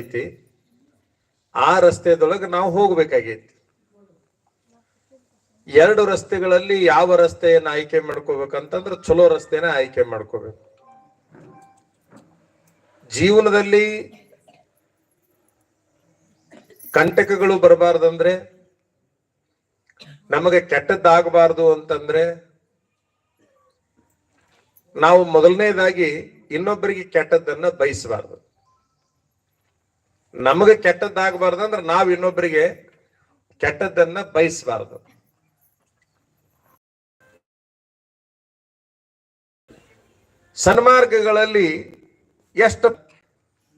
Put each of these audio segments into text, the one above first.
ಐತಿ ಆ ರಸ್ತೆದೊಳಗೆ ನಾವು ಹೋಗ್ಬೇಕಾಗೈತಿ ಎರಡು ರಸ್ತೆಗಳಲ್ಲಿ ಯಾವ ರಸ್ತೆಯನ್ನ ಆಯ್ಕೆ ಮಾಡ್ಕೋಬೇಕಂತಂದ್ರೆ ಚಲೋ ರಸ್ತೆನ ಆಯ್ಕೆ ಮಾಡ್ಕೋಬೇಕು. ಜೀವನದಲ್ಲಿ ಕಂಟಕಗಳು ಬರಬಾರ್ದಂದ್ರೆ, ನಮಗೆ ಕೆಟ್ಟದ್ದಾಗಬಾರ್ದು ಅಂತಂದ್ರೆ, ನಾವು ಮೊದಲನೇದಾಗಿ ಇನ್ನೊಬ್ಬರಿಗೆ ಕೆಟ್ಟದ್ದನ್ನ ಬಯಸಬಾರ್ದು. ನಮಗೆ ಕೆಟ್ಟದ್ದಾಗಬಾರ್ದು ಅಂದ್ರೆ ನಾವು ಇನ್ನೊಬ್ಬರಿಗೆ ಕೆಟ್ಟದ್ದನ್ನ ಬಯಸಬಾರ್ದು. ಸನ್ಮಾರ್ಗಗಳಲ್ಲಿ ಎಷ್ಟು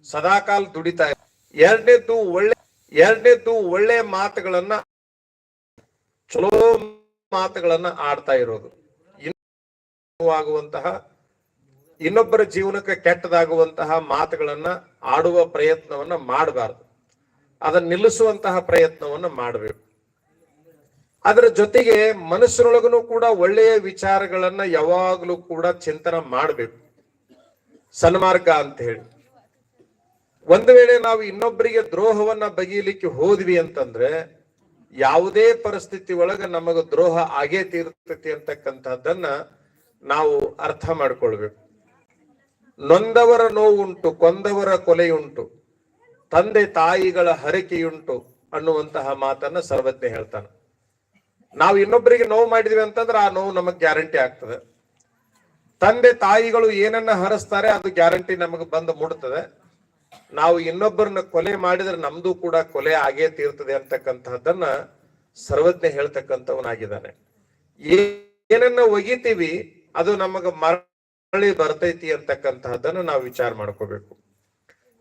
ಸದಾಕಾಲ ದುಡಿತಾ ಇದೆ ಎರಡನೇದ್ದು ಒಳ್ಳೆ ಎರಡನೇದ್ದು ಒಳ್ಳೆ ಮಾತುಗಳನ್ನ ಚಲೋ ಮಾತುಗಳನ್ನ ಆಡ್ತಾ ಇರೋದು. ಆಗುವಂತಹ ಇನ್ನೊಬ್ಬರ ಜೀವನಕ್ಕೆ ಕೆಟ್ಟದಾಗುವಂತಹ ಮಾತುಗಳನ್ನ ಆಡುವ ಪ್ರಯತ್ನವನ್ನ ಮಾಡಬಾರ್ದು. ಅದನ್ನ ನಿಲ್ಲಿಸುವಂತಹ ಪ್ರಯತ್ನವನ್ನ ಮಾಡಬೇಕು. ಅದರ ಜೊತೆಗೆ ಮನಸ್ಸಿನೊಳಗನು ಕೂಡ ಒಳ್ಳೆಯ ವಿಚಾರಗಳನ್ನ ಯಾವಾಗಲೂ ಕೂಡ ಚಿಂತನೆ ಮಾಡಬೇಕು. ಸನ್ಮಾರ್ಗ ಅಂತ ಹೇಳಿ. ಒಂದು ವೇಳೆ ನಾವು ಇನ್ನೊಬ್ಬರಿಗೆ ದ್ರೋಹವನ್ನ ಬಗೆಯಲಿಕ್ಕೆ ಹೋದ್ವಿ ಅಂತಂದ್ರೆ ಯಾವುದೇ ಪರಿಸ್ಥಿತಿ ಒಳಗ ನಮಗ ದ್ರೋಹ ಆಗೇ ತೀರ್ತತಿ ಅಂತಕ್ಕಂಥದ್ದನ್ನ ನಾವು ಅರ್ಥ ಮಾಡ್ಕೊಳ್ಬೇಕು. ನೊಂದವರ ನೋವುಂಟು, ಕೊಂದವರ ಕೊಲೆಯುಂಟು, ತಂದೆ ತಾಯಿಗಳ ಹರಕೆಯುಂಟು ಅನ್ನುವಂತಹ ಮಾತನ್ನ ಸರ್ವಜ್ಞ ಹೇಳ್ತಾನೆ. ನಾವು ಇನ್ನೊಬ್ಬರಿಗೆ ನೋವು ಮಾಡಿದ್ವಿ ಅಂತಂದ್ರೆ ಆ ನೋವು ನಮಗ್ ಗ್ಯಾರಂಟಿ ಆಗ್ತದೆ. ತಂದೆ ತಾಯಿಗಳು ಏನನ್ನ ಹರಸ್ತಾರೆ ಅದು ಗ್ಯಾರಂಟಿ ನಮಗೆ ಬಂದು ಮುಡ್ತದೆ ನಾವು ಇನ್ನೊಬ್ಬರನ್ನ ಕೊಲೆ ಮಾಡಿದ್ರೆ ನಮ್ದು ಕೂಡ ಕೊಲೆ ಆಗೇ ತೀರ್ತದೆ ಅಂತಕ್ಕಂತಹದ್ದನ್ನ ಸರ್ವಜ್ಞ ಹೇಳ್ತಕ್ಕಂಥವನಾಗಿದ್ದಾನೆ. ಏನನ್ನ ಒಗಿತೀವಿ, ಅದು ನಮಗ ಮರಳಿ ಬರ್ತೈತಿ ಅಂತಕ್ಕಂತಹದ್ದನ್ನ ನಾವು ವಿಚಾರ ಮಾಡ್ಕೋಬೇಕು.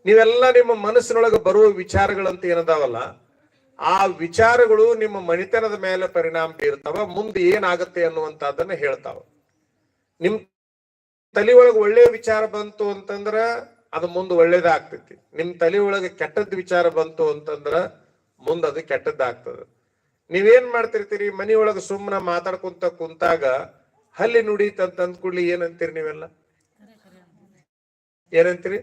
ನೀವೆಲ್ಲ ನಿಮ್ಮ ಮನಸ್ಸಿನೊಳಗೆ ಬರುವ ವಿಚಾರಗಳಂತ ಏನದಾವಲ್ಲ, ಆ ವಿಚಾರಗಳು ನಿಮ್ಮ ಮನಿತನದ ಮೇಲೆ ಪರಿಣಾಮ ಬೀರ್ತಾವ, ಮುಂದೆ ಏನಾಗತ್ತೆ ಅನ್ನುವಂಥದ್ದನ್ನು ಹೇಳ್ತಾವ. ನಿಮ್ ತಲೆ ಒಳಗೆ ಒಳ್ಳೆಯ ವಿಚಾರ ಬಂತು ಅಂತಂದ್ರ ಅದು ಮುಂದೆ ಒಳ್ಳೇದಾಗ್ತೈತಿ. ನಿಮ್ ತಲೆ ಒಳಗೆ ಕೆಟ್ಟದ್ ವಿಚಾರ ಬಂತು ಅಂತಂದ್ರ ಮುಂದೆ ಅದು ಕೆಟ್ಟದ್ದಾಗ್ತದ. ನೀವೇನ್ ಮಾಡ್ತಿರ್ತೀರಿ, ಮನಿಯೊಳಗ ಸುಮ್ಮನೆ ಮಾತಾಡ್ಕೊಂತ ಕುಂತಾಗ ಹಲ್ಲಿ ನುಡೀತಂತ ಅಂದ್ಕೂಡ್ಲಿ ಏನಂತೀರಿ ನೀವೆಲ್ಲ? ಏನಂತೀರಿ?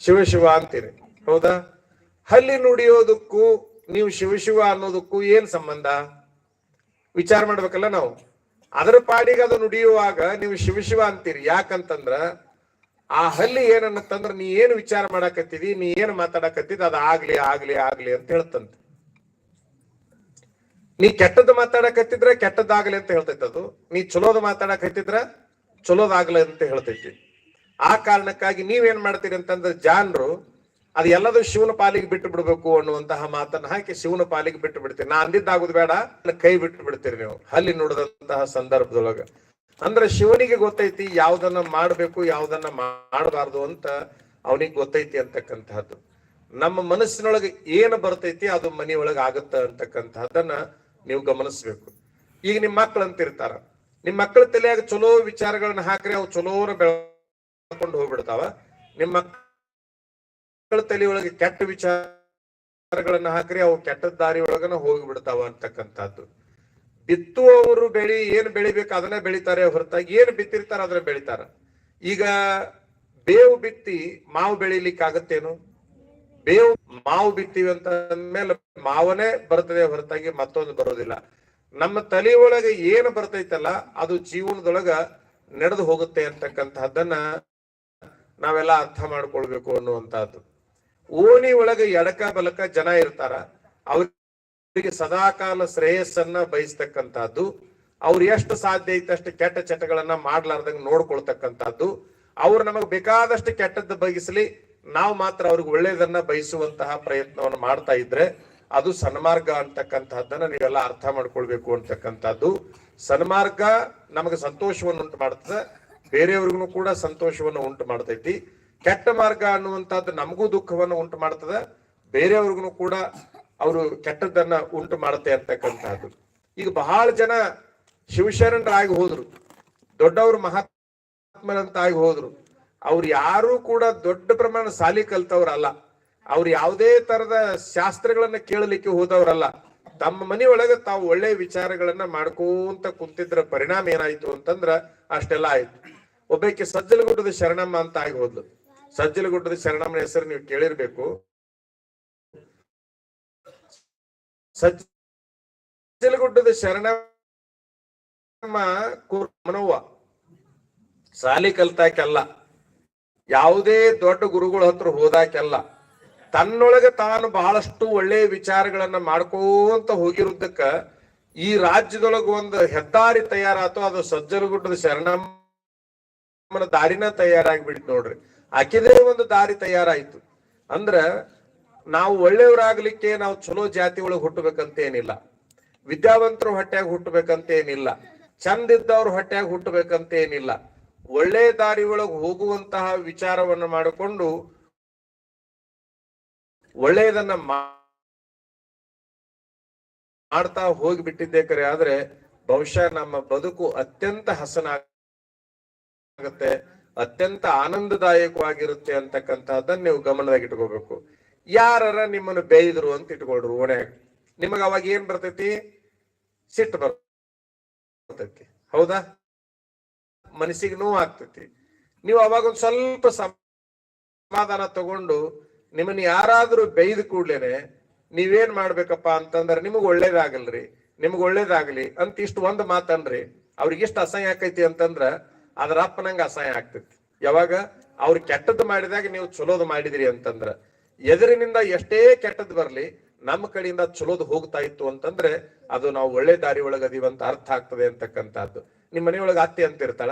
ಶಿವ ಶಿವ ಅಂತೀರಿ. ಹೌದಾ? ಹಲ್ಲಿ ನುಡಿಯೋದಕ್ಕೂ, ನೀವು ಶಿವ ಶಿವ ಅನ್ನೋದಕ್ಕೂ ಏನ್ ಸಂಬಂಧ? ವಿಚಾರ ಮಾಡ್ಬೇಕಲ್ಲ ನಾವು. ಅದರ ಪಾಡಿಗೆ ಅದು ನುಡಿಯುವಾಗ ನೀವು ಶಿವ ಶಿವ ಅಂತೀರಿ. ಯಾಕಂತಂದ್ರ, ಆ ಹಲ್ಲಿ ಏನನ್ನತ್ತಂದ್ರ ನೀ ಏನ್ ವಿಚಾರ ಮಾಡಾಕತ್ತಿದಿ, ನೀ ಏನ್ ಮಾತಾಡಕತ್ತಿದ್ ಅದ ಆಗ್ಲಿ ಆಗ್ಲಿ ಆಗ್ಲಿ ಅಂತ ಹೇಳ್ತಂತ. ನೀ ಕೆಟ್ಟದ್ದು ಮಾತಾಡಕತ್ತಿದ್ರ ಕೆಟ್ಟದ್ದಾಗ್ಲಿ ಅಂತ ಹೇಳ್ತೈತಿ ಅದು. ನೀ ಚಲೋದ್ ಮಾತಾಡಕತ್ತಿದ್ರ ಚಲೋದಾಗ್ಲಿ ಅಂತ ಹೇಳ್ತೈತಿ. ಆ ಕಾರಣಕ್ಕಾಗಿ ನೀವೇನ್ ಮಾಡ್ತೀರಿ ಅಂತಂದ್ರೆ ಜಾನ್ರು, ಅದು ಎಲ್ಲದೂ ಶಿವನ ಪಾಲಿಗೆ ಬಿಟ್ಟು ಬಿಡ್ಬೇಕು ಅನ್ನುವಂತಹ ಮಾತನ್ನ ಹಾಕಿ ಶಿವನ ಪಾಲಿಗೆ ಬಿಟ್ಟು ಬಿಡ್ತೀರಿ ನಾ ಅಂದಿದ್ದಾಗುದು ಬೇಡ ಕೈ ಬಿಟ್ಟು ಬಿಡ್ತೀರಿ ನೀವು. ಅಲ್ಲಿ ನೋಡಿದಂತಹ ಸಂದರ್ಭದೊಳಗ. ಅಂದ್ರೆ ಶಿವನಿಗೆ ಗೊತ್ತೈತಿ ಯಾವ್ದನ್ನ ಮಾಡ್ಬೇಕು, ಯಾವ್ದನ್ನ ಮಾಡಬಾರ್ದು ಅಂತ ಅವನಿಗೆ ಗೊತ್ತೈತಿ ಅಂತಕ್ಕಂತಹದ್ದು. ನಮ್ಮ ಮನಸ್ಸಿನೊಳಗೆ ಏನು ಬರ್ತೈತಿ ಅದು ಮನೆಯೊಳಗೆ ಆಗುತ್ತ ಅಂತಕ್ಕಂತಹದ್ದನ್ನ ನೀವು ಗಮನಿಸ್ಬೇಕು. ಈಗ ನಿಮ್ಮ ಮಕ್ಳು ಅಂತಿರ್ತಾರ ನಿಮ್ಮ ಮಕ್ಕಳ ತಲೆಯಾಗ ಚಲೋ ವಿಚಾರಗಳನ್ನ ಹಾಕ್ರಿ, ಅವು ಚಲೋರ ಬೆಳಕೊಂಡು ಹೋಗ್ಬಿಡ್ತಾವ. ನಿಮ್ಮ ಮಕ್ಕಳ ತಲೆಯೊಳಗೆ ಕೆಟ್ಟ ವಿಚಾರಗಳನ್ನ ಹಾಕ್ರಿ, ಅವು ಕೆಟ್ಟ ದಾರಿ ಒಳಗನ ಹೋಗ್ಬಿಡ್ತಾವ ಅಂತಕ್ಕಂಥದ್ದು. ಬಿತ್ತುವವರು ಬೆಳಿ, ಏನ್ ಬೆಳಿಬೇಕು ಅದನ್ನ ಬೆಳಿತಾರೆ ಹೊರತಾಗಿ, ಏನ್ ಬಿತ್ತಿರ್ತಾರ ಅದನ್ನ ಬೆಳಿತಾರ. ಈಗ ಬೇವು ಬಿತ್ತಿ ಮಾವು ಬೆಳಿಲಿಕ್ಕೆ ಆಗತ್ತೇನು ಬೇವು ಮಾವು ಬಿತ್ತೀವಿ ಅಂತ ಅಂದ್ಮೇಲೆ ಮಾವನೇ ಬರ್ತದೆ, ಹೊರತಾಗಿ ಮತ್ತೊಂದು ಬರೋದಿಲ್ಲ. ನಮ್ಮ ತಲೆ ಒಳಗೆ ಏನು ಬರ್ತೈತಲ್ಲ, ಅದು ಜೀವನದೊಳಗ ನಡೆದು ಹೋಗುತ್ತೆ ಅಂತಕ್ಕಂತಹದ್ದನ್ನ ನಾವೆಲ್ಲ ಅರ್ಥ ಮಾಡ್ಕೊಳ್ಬೇಕು ಅನ್ನುವಂತಹದ್ದು. ಓಣಿ ಒಳಗೆ ಎಡಕ ಬಲಕ ಜನ ಇರ್ತಾರ, ಅವರಿಗೆ ಸದಾಕಾಲ ಶ್ರೇಯಸ್ಸನ್ನ ಬಯಸ್ತಕ್ಕಂತಹದ್ದು, ಅವ್ರು ಎಷ್ಟು ಸಾಧ್ಯ ಐತೆ ಅಷ್ಟು ಕೆಟ್ಟ ಚಟಗಳನ್ನ ಮಾಡ್ಲಾರ್ದಂಗ ನೋಡ್ಕೊಳ್ತಕ್ಕಂಥದ್ದು ಅವ್ರು ನಮಗ್ ಬೇಕಾದಷ್ಟು ಕೆಟ್ಟದ್ದು ಬಯಸಲಿ ನಾವು ಮಾತ್ರ ಅವ್ರಿಗೆ ಒಳ್ಳೇದನ್ನ ಬಯಸುವಂತಹ ಪ್ರಯತ್ನವನ್ನು ಮಾಡ್ತಾ ಇದ್ರೆ ಅದು ಸನ್ಮಾರ್ಗ ಅಂತಕ್ಕಂತಹದ್ದನ್ನ ನೀವೆಲ್ಲ ಅರ್ಥ ಮಾಡ್ಕೊಳ್ಬೇಕು ಅಂತಕ್ಕಂಥದ್ದು ಸನ್ಮಾರ್ಗ ನಮಗೆ ಸಂತೋಷವನ್ನು ಉಂಟು ಮಾಡ್ತದೆ. ಬೇರೆಯವ್ರಿಗೂ ಕೂಡ ಸಂತೋಷವನ್ನು ಉಂಟು ಮಾಡ್ತೈತಿ. ಕೆಟ್ಟ ಮಾರ್ಗ ಅನ್ನುವಂಥದ್ದು ನಮಗೂ ದುಃಖವನ್ನು ಉಂಟು ಮಾಡ್ತದೆ. ಬೇರೆಯವ್ರಿಗೂ ಕೂಡ ಅವರು ಕೆಟ್ಟದ್ದನ್ನ ಉಂಟು ಮಾಡುತ್ತೆ ಅಂತಕ್ಕಂಥದ್ದು ಈಗ ಬಹಳ ಜನ ಶಿವಶರಣರಾಗಿ ಹೋದ್ರು. ದೊಡ್ಡವರು ಮಹಾತ್ಮರಂತ ಆಗಿ ಹೋದ್ರು. ಅವ್ರು ಯಾರು ಕೂಡ ದೊಡ್ಡ ಪ್ರಮಾಣ ಸಾಲಿ ಕಲ್ತವ್ರಲ್ಲ. ಅವ್ರು ಯಾವುದೇ ತರದ ಶಾಸ್ತ್ರಗಳನ್ನ ಕೇಳಲಿಕ್ಕೆ ಹೋದವ್ರಲ್ಲ. ತಮ್ಮ ಮನೆಯೊಳಗೆ ತಾವು ಒಳ್ಳೆ ವಿಚಾರಗಳನ್ನ ಮಾಡ್ಕೋಂತ ಕುಂತಿದ್ರ ಪರಿಣಾಮ ಏನಾಯ್ತು ಅಂತಂದ್ರ ಅಷ್ಟೆಲ್ಲ ಆಯ್ತು. ಒಬ್ಬಾಕಿ ಸಜ್ಜಲಗುಡ್ಡದ ಶರಣಮ್ಮ ಅಂತ ಆಗಿ ಹೋದ್ಲು. ಸಜ್ಜಲಗುಡ್ಡದ ಶರಣಮ್ಮನ ಹೆಸರು ನೀವು ಕೇಳಿರ್ಬೇಕು. ಸಜ್ಜಲಗುಡ್ಡದ ಶರಣಮ್ಮ ಕುರ್ಮನವ್ವ. ಸಾಲಿ ಕಲ್ತಾಕೆಲ್ಲ. ಯಾವುದೇ ದೊಡ್ಡ ಗುರುಗಳ ಹತ್ರ ಹೋದಾಕೆಲ್ಲ ತನ್ನೊಳಗೆ ತಾನು ಬಹಳಷ್ಟು ಒಳ್ಳೆಯ ವಿಚಾರಗಳನ್ನ ಮಾಡ್ಕೋಂತ ಹೋಗಿರುದಕ್ಕ ಈ ರಾಜ್ಯದೊಳಗ ಒಂದು ಹೆದ್ದಾರಿ ತಯಾರಾತು, ಅದು ಸಜ್ಜಲಗುಡ್ಡದ ಶರಣಮ್ಮನ ದಾರಿನ ತಯಾರಾಗ್ಬಿಡ್ತು ನೋಡ್ರಿ. ಆಕಿದೇ ಒಂದು ದಾರಿ ತಯಾರಾಯ್ತು. ಅಂದ್ರ ನಾವು ಒಳ್ಳೆಯವರಾಗ್ಲಿಕ್ಕೆ ನಾವು ಚಲೋ ಜಾತಿ ಒಳಗೆ ಹುಟ್ಟಬೇಕಂತ ಏನಿಲ್ಲ ವಿದ್ಯಾವಂತರು ಹೊಟ್ಟೆಯಾಗ ಹುಟ್ಟಬೇಕಂತ ಏನಿಲ್ಲ ಚಂದ ಇದ್ದವ್ರ ಹೊಟ್ಟೆಯಾಗ ಹುಟ್ಟಬೇಕಂತ ಏನಿಲ್ಲ ಒಳ್ಳೆ ದಾರಿ ಒಳಗೆ ಹೋಗುವಂತಹ ವಿಚಾರವನ್ನು ಮಾಡಿಕೊಂಡು ಒಳ್ಳೆಯದನ್ನ ಮಾಡ್ತಾ ಹೋಗಿಬಿಟ್ಟಿದ್ದೆ ಕರೆ. ಆದ್ರೆ ಬಹುಶಃ ನಮ್ಮ ಬದುಕು ಅತ್ಯಂತ ಹಸನಾಗುತ್ತೆ, ಅತ್ಯಂತ ಆನಂದದಾಯಕವಾಗಿರುತ್ತೆ ಅಂತಕ್ಕಂಥದ್ದನ್ನ ನೀವು ಗಮನದಾಗ ಇಟ್ಕೋಬೇಕು. ಯಾರರ ನಿಮ್ಮನ್ನು ಬೇಯಿದ್ರು ಅಂತ ಇಟ್ಕೊಳ್ರು ಓಣೆ. ನಿಮಗ ಅವಾಗ ಏನ್ ಬರ್ತೈತಿ? ಸಿಟ್ಟು ಬರ್ತೈತಿ. ಹೌದಾ? ಮನಸ್ಸಿಗೆ ನೋವು ಆಗ್ತೈತಿ ನೀವು ಅವಾಗ ಒಂದ್ ಸ್ವಲ್ಪ ಸಮಾಧಾನ ತಗೊಂಡು ನಿಮ್ಮನ್ನ ಯಾರಾದ್ರೂ ಬೈದ ಕೂಡ್ಲೇನೆ ನೀವೇನ್ ಮಾಡ್ಬೇಕಪ್ಪ ಅಂತಂದ್ರೆ ನಿಮಗ್ ಒಳ್ಳೇದಾಗಲ್ರಿ, ನಿಮಗ್ ಒಳ್ಳೇದಾಗ್ಲಿ ಅಂತ ಇಷ್ಟು ಒಂದ್ ಮಾತನ್ರಿ ಅವ್ರಿಗೆ ಇಷ್ಟು ಅಸಹ್ಯ ಆಕೈತಿ ಅಂತಂದ್ರ ಅದ್ರ ಅಪ್ಪನಂಗ ಅಸಹ್ಯ ಆಗ್ತೈತಿ. ಯಾವಾಗ? ಅವ್ರು ಕೆಟ್ಟದ್ದು ಮಾಡಿದಾಗ ನೀವು ಚಲೋದು ಮಾಡಿದಿರಿ ಅಂತಂದ್ರ. ಎದುರಿನಿಂದ ಎಷ್ಟೇ ಕೆಟ್ಟದ್ದು ಬರ್ಲಿ ನಮ್ಮ ಕಡೆಯಿಂದ ಚಲೋದು ಹೋಗ್ತಾ ಇತ್ತು ಅಂತಂದ್ರೆ ಅದು ನಾವು ಒಳ್ಳೆ ದಾರಿ ಅಂತ ಅರ್ಥ ಆಗ್ತದೆ ಅಂತಕ್ಕಂಥದ್ದು. ನಿಮ್ ಮನೆಯೊಳಗ ಅತ್ತಿ ಅಂತ ಇರ್ತಾಳ,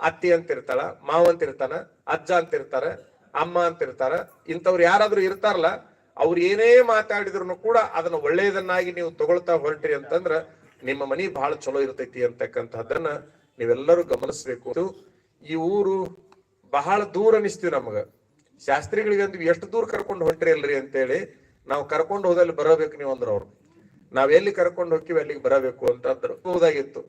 ಅತ್ತಿ ಅಂತ ಇರ್ತಾಳ, ಮಾವ ಅಂತ ಇರ್ತಾನ, ಅಜ್ಜ ಅಂತ ಇರ್ತಾರ, ಅಮ್ಮ ಅಂತ ಇರ್ತಾರ, ಇಂಥವ್ರು ಯಾರಾದ್ರೂ ಇರ್ತಾರಲ್ಲ, ಅವ್ರು ಏನೇ ಮಾತಾಡಿದ್ರು ಕೂಡ ಅದನ್ನ ಒಳ್ಳೆಯದನ್ನಾಗಿ ನೀವು ತಗೊಳ್ತಾ ಹೊರಟ್ರಿ ಅಂತಂದ್ರ ನಿಮ್ಮ ಮನಿ ಬಹಳ ಚಲೋ ಇರ್ತೈತಿ ಅಂತಕ್ಕಂಥದ್ದನ್ನ ನೀವೆಲ್ಲರೂ ಗಮನಿಸ್ಬೇಕು. ಈ ಊರು ಬಹಳ ದೂರ ಅನಿಸ್ತೀವಿ ನಮಗ. ಶಾಸ್ತ್ರಿಗಳಿಗೆ ಅಂದ್ವಿ, ಎಷ್ಟು ದೂರ ಕರ್ಕೊಂಡು ಹೊಂಟ್ರಿ ಅಲ್ರಿ? ಅಂತೇಳಿ ನಾವು ಕರ್ಕೊಂಡು ಹೋದಲ್ಲಿ ಬರಬೇಕು ನೀವು ಅಂದ್ರ ಅವ್ರು. ನಾವ್ ಎಲ್ಲಿ ಕರ್ಕೊಂಡು ಹೋಗ್ತೀವಿ ಅಲ್ಲಿಗೆ ಬರಬೇಕು ಅಂತಂದ್ರು. ಹೋದಾಗಿತ್ತು.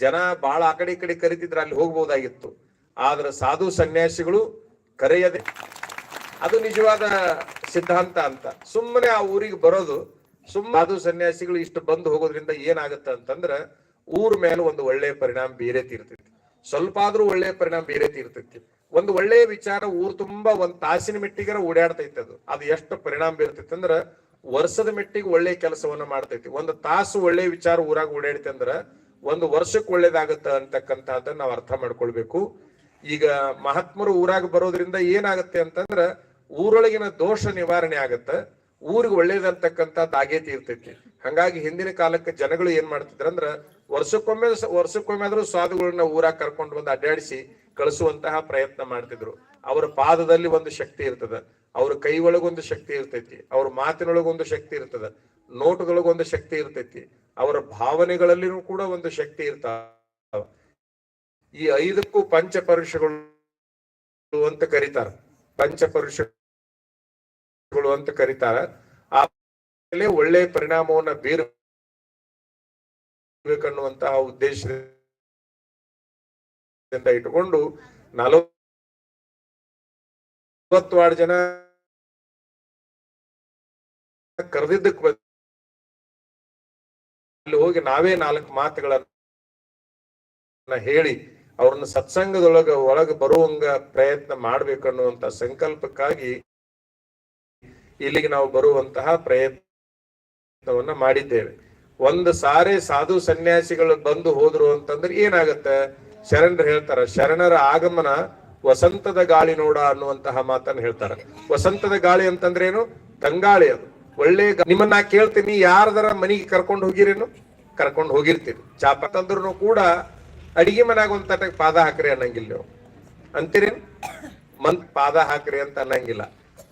ಜನ ಬಹಳ ಆ ಕಡೆ ಈ ಕಡೆ ಕರಿತಿದ್ರೆ, ಅಲ್ಲಿ ಹೋಗ್ಬೋದಾಗಿತ್ತು. ಆದ್ರೆ ಸಾಧು ಸನ್ಯಾಸಿಗಳು ಕರೆಯದೆ ಅದು ನಿಜವಾದ ಸಿದ್ಧಾಂತ ಅಂತ. ಸುಮ್ಮನೆ ಆ ಊರಿಗೆ ಬರೋದು ಸುಮ್ಮ ಸಾಧು ಸನ್ಯಾಸಿಗಳು ಇಷ್ಟು ಬಂದು ಹೋಗೋದ್ರಿಂದ ಏನಾಗುತ್ತೆ ಅಂತಂದ್ರ ಊರ್ ಮೇಲೆ ಒಂದು ಒಳ್ಳೆಯ ಪರಿಣಾಮ ಬೇರೆ ತೀರ್ತೈತಿ. ಸ್ವಲ್ಪ ಆದ್ರೂ ಒಳ್ಳೆಯ ಪರಿಣಾಮ ಬೇರೆ ತೀರ್ತೈತಿ. ಒಂದು ಒಳ್ಳೆಯ ವಿಚಾರ ಊರ್ ತುಂಬಾ ಒಂದ್ ತಾಸಿನ ಮೆಟ್ಟಿಗರ ಓಡಾಡ್ತೈತಿ ಅದು. ಅದು ಎಷ್ಟು ಪರಿಣಾಮ ಬೀರ್ತೈತಿ ಅಂದ್ರ ವರ್ಷದ ಮೆಟ್ಟಿಗೆ ಒಳ್ಳೆಯ ಕೆಲಸವನ್ನ ಮಾಡ್ತೈತಿ. ಒಂದು ತಾಸು ಒಳ್ಳೆಯ ವಿಚಾರ ಊರಾಗ ಓಡಾಡ್ತಿ ಅಂದ್ರ ಒಂದು ವರ್ಷಕ್ಕೆ ಒಳ್ಳೇದಾಗತ್ತ ಅಂತಕ್ಕಂಥದ್ದನ್ನ ನಾವು ಅರ್ಥ ಮಾಡ್ಕೊಳ್ಬೇಕು. ಈಗ ಮಹಾತ್ಮರು ಊರಾಗ ಬರೋದ್ರಿಂದ ಏನಾಗತ್ತೆ ಅಂತಂದ್ರ ಊರೊಳಗಿನ ದೋಷ ನಿವಾರಣೆ ಆಗತ್ತ. ಊರಿಗೆ ಒಳ್ಳೇದಂತಕ್ಕಂಥದ್ದು ಆಗೇ ಇರ್ತೈತಿ ಹಂಗಾಗಿ ಹಿಂದಿನ ಕಾಲಕ್ಕೆ ಜನಗಳು ಏನ್ ಮಾಡ್ತಿದ್ರಂದ್ರ ವರ್ಷಕ್ಕೊಮ್ಮೆ ವರ್ಷಕ್ಕೊಮ್ಮೆ ಆದ್ರೂ ಸಾಧುಗಳನ್ನ ಊರಾಗ ಕರ್ಕೊಂಡು ಬಂದು ಅಡ್ಡಾಡಿಸಿ ಕಳಿಸುವಂತಹ ಪ್ರಯತ್ನ ಮಾಡ್ತಿದ್ರು. ಅವರ ಪಾದದಲ್ಲಿ ಒಂದು ಶಕ್ತಿ ಇರ್ತದ. ಅವ್ರ ಕೈ ಒಳಗೊಂದು ಶಕ್ತಿ ಇರ್ತೈತಿ, ಅವ್ರ ಮಾತಿನೊಳಗೊಂದು ಶಕ್ತಿ ಇರ್ತದ ನೋಟುಗಳಿಗೊಂದು ಶಕ್ತಿ ಇರ್ತೈತಿ, ಅವರ ಭಾವನೆಗಳಲ್ಲಿನೂ ಕೂಡ ಒಂದು ಶಕ್ತಿ ಇರ್ತಾವ. ಈ ಐದಕ್ಕೂ ಪಂಚಪರುಷಗಳು ಅಂತ ಕರೀತಾರ, ಪಂಚಪರುಷಗಳು ಅಂತ ಕರೀತಾರ. ಆ ಒಳ್ಳೆ ಪರಿಣಾಮವನ್ನ ಬೀರಬೇಕನ್ನುವಂತಹ ಉದ್ದೇಶದಿಂದ ಇಟ್ಟುಕೊಂಡು ನಲವತ್ತು ಜನ ಕರೆದಿದ್ದಕ್ಕೆ ಅಲ್ಲಿ ಹೋಗಿ ನಾವೇ ನಾಲ್ಕು ಮಾತುಗಳನ್ನ ಹೇಳಿ ಅವ್ರನ್ನ ಸತ್ಸಂಗದೊಳಗ ಒಳಗ ಬರುವಂಗ ಪ್ರಯತ್ನ ಮಾಡ್ಬೇಕನ್ನುವಂತ ಸಂಕಲ್ಪಕ್ಕಾಗಿ ಇಲ್ಲಿಗೆ ನಾವು ಬರುವಂತಹ ಪ್ರಯತ್ನವನ್ನ ಮಾಡಿದ್ದೇವೆ. ಒಂದು ಸಾರಿ ಸಾಧು ಸನ್ಯಾಸಿಗಳು ಬಂದು ಹೋದ್ರು ಅಂತಂದ್ರೆ ಏನಾಗತ್ತ? ಶರಣರು ಹೇಳ್ತಾರ, ಶರಣರ ಆಗಮನ ವಸಂತದ ಗಾಳಿ ನೋಡ ಅನ್ನುವಂತಹ ಮಾತನ್ನು ಹೇಳ್ತಾರೆ. ವಸಂತದ ಗಾಳಿ ಅಂತಂದ್ರೆ ಏನು ತಂಗಾಳಿ ಅದು. ಒಳ್ಳೆ ನಿಮ್ಮನ್ನ ಕೇಳ್ತೀನಿ, ಯಾರದರ ಮನೆಗೆ ಕರ್ಕೊಂಡು ಹೋಗಿರೇನು? ಕರ್ಕೊಂಡು ಹೋಗಿರ್ತೀರಿ ಚಾಪ ತಂದ್ರು ಕೂಡ ಅಡಿಗೆ ಮನ್ಯಾಗ ಒಂದ್ ತಟಕ್ ಪಾದ ಹಾಕ್ರಿ ಅನ್ನಂಗಿಲ್ಲ ನೀವು. ಅಂತೀರಿ ಮಂತ್ ಪಾದ ಹಾಕ್ರಿ ಅಂತ ಅನ್ನಂಗಿಲ್ಲ.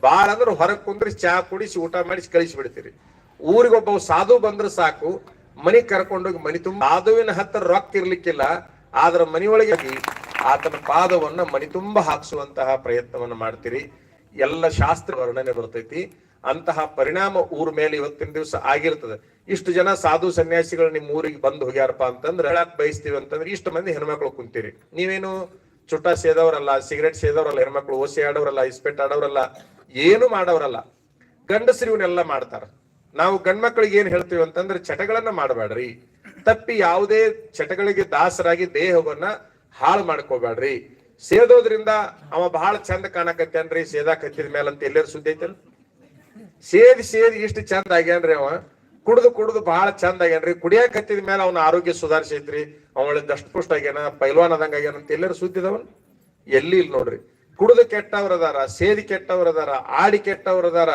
ಬಾಳ ಅಂದ್ರೆ ಹೊರಗೆ ಕುಂದ್ರಿ ಚಾ ಕುಡಿಸಿ ಊಟ ಮಾಡಿಸಿ ಕಳಿಸಿ ಬಿಡ್ತೀರಿ ಊರಿಗೆ ಒಬ್ಬ ಸಾಧು ಬಂದ್ರೆ ಸಾಕು ಮನಿ ಕರ್ಕೊಂಡೋಗಿ ಮನಿ ತುಂಬ ಸಾಧುವಿನ ಹತ್ತಿರ ರೊಕ್ಕ ಇರ್ಲಿಕ್ಕಿಲ್ಲ, ಆದ್ರ ಮನಿಯೊಳಗೆ ಆತನ ಪಾದವನ್ನ ಮಣಿತುಂಬ ಹಾಕ್ಸುವಂತಹ ಪ್ರಯತ್ನವನ್ನ ಮಾಡ್ತೀರಿ. ಎಲ್ಲ ಶಾಸ್ತ್ರ ವರ್ಣನೆ ಬರ್ತೈತಿ. ಅಂತಹ ಪರಿಣಾಮ ಊರ್ ಮೇಲೆ ಇವತ್ತಿನ ದಿವಸ ಆಗಿರ್ತದೆ. ಇಷ್ಟು ಜನ ಸಾಧು ಸನ್ಯಾಸಿಗಳು ನಿಮ್ಮ ಊರಿಗೆ ಬಂದು ಹೋಗ್ಯಾರಪ್ಪ ಅಂತಂದ್ರೆ ಹೇಳಕ್ ಬಯಸ್ತೀವಿ ಅಂತಂದ್ರೆ ಇಷ್ಟು ಮಂದಿ ಹೆಣ್ಮಕ್ಳು ಕುಂತೀರಿ. ನೀವೇನು ಚುಟ್ಟ ಸೇದವರಲ್ಲ, ಸಿಗರೆಟ್ ಸೇದವರಲ್ಲ, ಹೆಣ್ಮಕ್ಳು ಓಸಿ ಆಡೋರಲ್ಲ, ಇಸ್ಪೆಟ್ ಆಡೋರಲ್ಲ, ಏನು ಮಾಡೋರಲ್ಲ. ಗಂಡಸರು ಇವನ್ನೆಲ್ಲ ಮಾಡ್ತಾರ. ನಾವು ಗಂಡ್ಮಕ್ಳಿಗೆ ಏನ್ ಹೇಳ್ತೀವಿ ಅಂತಂದ್ರೆ ಚಟಗಳನ್ನ ಮಾಡಬೇಡ್ರಿ ತಪ್ಪಿ ಯಾವುದೇ ಚಟಗಳಿಗೆ ದಾಸರಾಗಿ ದೇಹವನ್ನ ಹಾಳು ಮಾಡ್ಕೋಬೇಡ್ರಿ. ಸೇದೋದ್ರಿಂದ ಅವ ಬಹಳ ಚಂದ ಕಾಣಕತ್ತೇನ್ರಿ, ಸೇದಾಕತ್ತಿದ ಮೇಲೆ ಅಂತ ಎಲ್ಲರೂ ಸುದ್ದಿ ಐತಲ್ ಸೇದಿ ಸೇದಿ ಇಷ್ಟು ಚಂದ ಆಗ್ಯಾನ್ರಿ ಅವ. ಕುಡ್ದು ಕುಡ್ದು ಬಹಳ ಚಂದ ಆಗ್ಯಾನ್ರಿ. ಕುಡಿಯಾಕ ಹತ್ತಿದ ಮೇಲೆ ಅವನ ಆರೋಗ್ಯ ಸುಧಾರಿಸೈತ್ರಿ. ಅವಳ ದಷ್ಟಪುಷ್ಟ ಆಗ್ಯಾನ, ಪೈಲ್ವಾನ್ ಆದಂಗ ಆಗ್ಯಾನ ಅಂತ ಎಲ್ಲರೂ ಸುದ್ದಿದವನ್ ಎಲ್ಲಿ ಇಲ್ಲ ನೋಡ್ರಿ. ಕುಡ್ದು ಕೆಟ್ಟವ್ರದಾರ ಸೇದಿ ಕೆಟ್ಟವ್ರದಾರ ಆಡಿ ಕೆಟ್ಟವ್ರದಾರ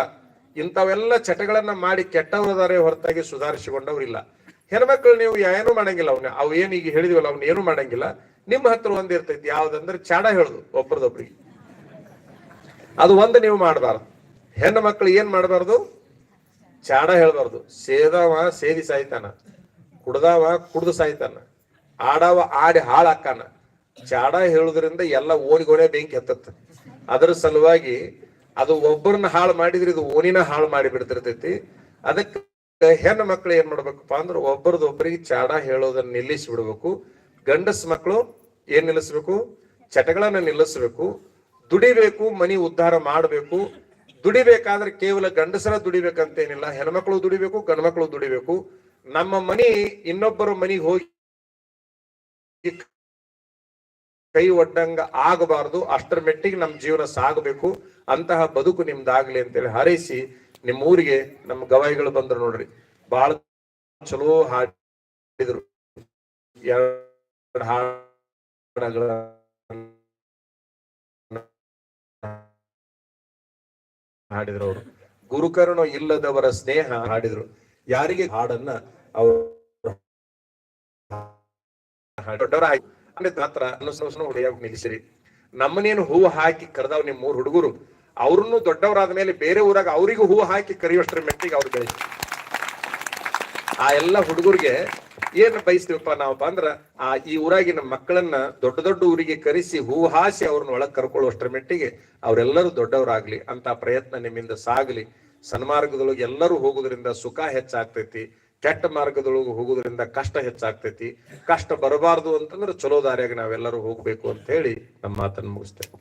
ಇಂಥವೆಲ್ಲ ಚಟಗಳನ್ನ ಮಾಡಿ ಕೆಟ್ಟವ್ರದಾರೆ ಹೊರತಾಗಿ ಸುಧಾರಿಸಿಕೊಂಡವ್ರಿಲ್ಲ. ಹೆಣ್ಮಕ್ಳು ನೀವು ಏನು ಮಾಡಂಗಿಲ್ಲ ಅವ್ನ. ಅವ್ ಏನ್ ಈಗ ಹೇಳಿದಿವಲ್ಲ, ಅವ್ನ ಏನು ಮಾಡಂಗಿಲ್ಲ. ನಿಮ್ಮ ಹತ್ರ ಒಂದ್ ಇರ್ತೈತಿ, ಯಾವ್ದಂದ್ರೆ ಚಾಡ ಹೇಳುದು ಒಬ್ರದೊಬ್ರಿಗೆ. ಅದು ಒಂದು ನೀವು ಮಾಡಬಾರ್ದು. ಹೆಣ್ಣು ಮಕ್ಕಳು ಏನ್ ಮಾಡಬಾರ್ದು? ಚಾಡ ಹೇಳಬಾರ್ದು. ಸೇದವ, ಸೇದಿ ಸಾಯ್ತಾನ. ಕುಡ್ದಾವ, ಕುಡ್ದು ಸಾಯ್ತಾನ. ಆಡವ, ಆಡಿ ಹಾಳಾಕಾನ ಚಾಡ ಹೇಳುದ್ರಿಂದ ಎಲ್ಲ ಓಣಿಗೋಣೆ ಬೆಂಕಿ ಹತ್ತತ್ತ. ಅದರ ಸಲುವಾಗಿ ಅದು ಒಬ್ಬರನ್ನ ಹಾಳು ಮಾಡಿದ್ರೆ ಇದು ಓಣಿನ ಹಾಳು ಮಾಡಿ ಬಿಡ್ತಿರ್ತೈತಿ ಅದಕ್ಕೆ ಹೆಣ್ಣು ಮಕ್ಳು ಏನ್ ಮಾಡ್ಬೇಕಪ್ಪ ಅಂದ್ರೆ ಒಬ್ಬರದೊಬ್ಬರಿಗೆ ಚಾಡ ಹೇಳೋದನ್ನ ನಿಲ್ಲಿಸಿ ಬಿಡ್ಬೇಕು ಗಂಡಸ್ ಮಕ್ಕಳು ಏನ್ ನಿಲ್ಲಿಸ್ಬೇಕು? ಚಟಗಳನ್ನ ನಿಲ್ಲಿಸ್ಬೇಕು. ದುಡಿಬೇಕು, ಮನಿ ಉದ್ಧಾರ ಮಾಡಬೇಕು. ದುಡಿಬೇಕಾದ್ರೆ ಕೇವಲ ಗಂಡಸರ ದುಡಿಬೇಕಂತೇನಿಲ್ಲ. ಹೆಣ್ಮಕ್ಳು ದುಡಿಬೇಕು, ಗಂಡ್ಮಕ್ಳು ದುಡಿಬೇಕು. ನಮ್ಮ ಮನಿ ಇನ್ನೊಬ್ಬರ ಮನಿಗೆ ಹೋಗಿ ಕೈ ಒಡ್ಡಂಗ ಆಗಬಾರದು. ಅಷ್ಟರ ಮೆಟ್ಟಿಗೆ ನಮ್ಮ ಜೀವನ ಸಾಗಬೇಕು. ಅಂತಹ ಬದುಕು ನಿಮ್ದಾಗ್ಲಿ ಅಂತೇಳಿ ಹಾರೈಸಿ ನಿಮ್ಮ ಊರಿಗೆ ನಮ್ಮ ಗವಾಯಿಗಳು ಬಂದ್ರು ನೋಡ್ರಿ. ಬಹಳ ಚಲೋ ಹಾಡಿದ್ರು. ಹಾಡುಗಳ ಹಾಡಿದ್ರು ಅವರು. ಗುರುಕರ್ಣ ಇಲ್ಲದವರ ಸ್ನೇಹ ಹಾಡಿದ್ರು. ಯಾರಿಗೆ ಹಾಡನ್ನ ಅವರು ಹೊಡೆಯಾಗ ನಿಲ್ಲಿಸಿರಿ. ನಮ್ಮನೇನು ಹೂವು ಹಾಕಿ ಕರೆದವ್ ನಿಮ್ ಮೂರ್ ಹುಡುಗರು. ಅವ್ರನ್ನು ದೊಡ್ಡವರಾದ ಮೇಲೆ ಬೇರೆ ಊರಾಗ ಅವರಿಗೂ ಹೂವು ಹಾಕಿ ಕರೆಯುವಷ್ಟರ ಮೆಟ್ಟಿಗೆ ಅವ್ರು ಬೆಳೆಸಿ ಆ ಎಲ್ಲ ಹುಡುಗರಿಗೆ ಏನ್ ಬಯಸ್ತೀವಪ್ಪ ನಾವಪ್ಪ ಅಂದ್ರ ಆ ಈ ಊರಾಗಿನ ಮಕ್ಕಳನ್ನ ದೊಡ್ಡ ದೊಡ್ಡ ಊರಿಗೆ ಕರೆಸಿ ಹೂ ಹಾಸಿ ಅವ್ರನ್ನ ಒಳಗ್ ಕರ್ಕೊಳ್ಳುವಷ್ಟರ ಮಟ್ಟಿಗೆ ಅವರೆಲ್ಲರೂ ದೊಡ್ಡವರಾಗ್ಲಿ ಅಂತ ಪ್ರಯತ್ನ ನಿಮ್ಮಿಂದ ಸಾಗಲಿ. ಸನ್ಮಾರ್ಗದೊಳಗೆ ಎಲ್ಲರೂ ಹೋಗೋದ್ರಿಂದ ಸುಖ ಹೆಚ್ಚಾಗ್ತೈತಿ, ಕೆಟ್ಟ ಮಾರ್ಗದೊಳಗೆ ಹೋಗುದರಿಂದ ಕಷ್ಟ ಹೆಚ್ಚಾಗ್ತೈತಿ. ಕಷ್ಟ ಬರಬಾರ್ದು ಅಂತಂದ್ರೆ ಚಲೋ ದಾರಿಯಾಗ ನಾವೆಲ್ಲರೂ ಹೋಗ್ಬೇಕು ಅಂತ ಹೇಳಿ ನಮ್ಮ ಮಾತನ್ನು ಮುಗಿಸ್ತೇವೆ.